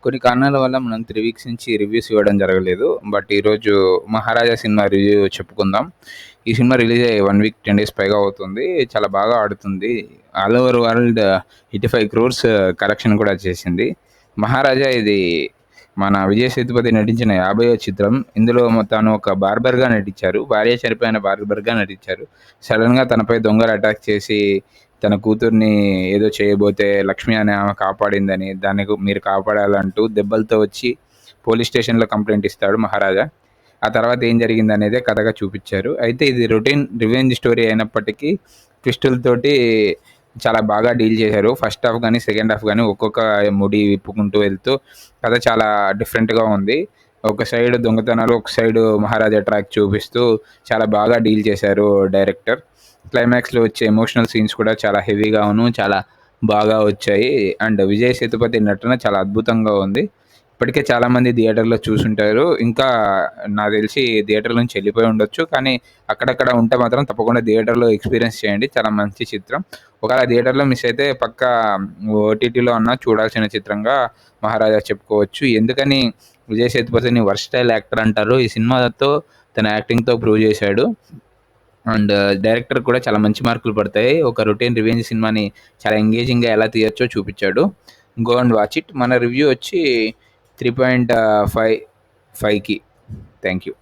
కొన్ని కారణాల వల్ల మనం త్రీ నుంచి రివ్యూస్ ఇవ్వడం జరగలేదు. బట్ ఈరోజు మహారాజా సినిమా రివ్యూ చెప్పుకుందాం. ఈ సినిమా రిలీజ్ అయ్యి వన్ వీక్ టెన్ డేస్ పైగా అవుతుంది. చాలా బాగా ఆడుతుంది. All over world eighty five crores collection కూడా చేసింది. మహారాజా ఇది మన విజయ సేతుపతి నటించిన యాభైవ చిత్రం. ఇందులో తాను ఒక బార్బర్గా నటించారు. భార్య చనిపోయిన బార్బర్గా నటించారు. సడన్గా తనపై దొంగలు అటాక్ చేసి తన కూతుర్ని ఏదో చేయబోతే లక్ష్మి అనే ఆమె కాపాడిందని దాన్ని మీరు కాపాడాలంటూ దెబ్బలతో వచ్చి పోలీస్ స్టేషన్లో కంప్లైంట్ ఇస్తాడు మహారాజా. ఆ తర్వాత ఏం జరిగింది అనేది కథగా చూపించారు. అయితే ఇది రొటీన్ రివెంజ్ స్టోరీ అయినప్పటికీ ట్విస్టులతోటి చాలా బాగా డీల్ చేశారు. ఫస్ట్ హాఫ్ కానీ సెకండ్ హాఫ్ కానీ ఒక్కొక్క ముడి విప్పుకుంటూ వెళ్తూ కథ చాలా డిఫరెంట్గా ఉంది. ఒక సైడ్ దొంగతనాలు ఒక సైడ్ మహారాజా ట్రాక్ చూపిస్తూ చాలా బాగా డీల్ చేశారు డైరెక్టర్. క్లైమాక్స్లో వచ్చే ఎమోషనల్ సీన్స్ కూడా చాలా హెవీగాను చాలా బాగా వచ్చాయి. అండ్ విజయ్ సేతుపతి నటన చాలా అద్భుతంగా ఉంది. ఇప్పటికే చాలామంది థియేటర్లో చూసుంటారు. ఇంకా నాకు తెలిసి థియేటర్ నుంచి వెళ్ళిపోయి ఉండొచ్చు. కానీ అక్కడక్కడ ఉంటే మాత్రం తప్పకుండా థియేటర్లో ఎక్స్పీరియన్స్ చేయండి. చాలా మంచి చిత్రం. ఒకవేళ థియేటర్లో మిస్ అయితే పక్క ఓటీటీలో అన్న చూడాల్సిన చిత్రంగా మహారాజా చెప్పుకోవచ్చు. ఎందుకని విజయ్ సేతుపతిని వర్స్టైల్ యాక్టర్ అంటారు. ఈ సినిమాతో తన యాక్టింగ్తో ప్రూవ్ చేశాడు. అండ్ డైరెక్టర్ కూడా చాలా మంచి మార్కులు పడతాయి. ఒక రొటీన్ రివెంజ్ సినిమాని చాలా ఎంగేజింగ్గా ఎలా తీయచ్చో చూపించాడు. Go and watch it. మన రివ్యూ వచ్చి త్రీ పాయింట్ ఫైవ్ ఫైవ్కి. Thank you.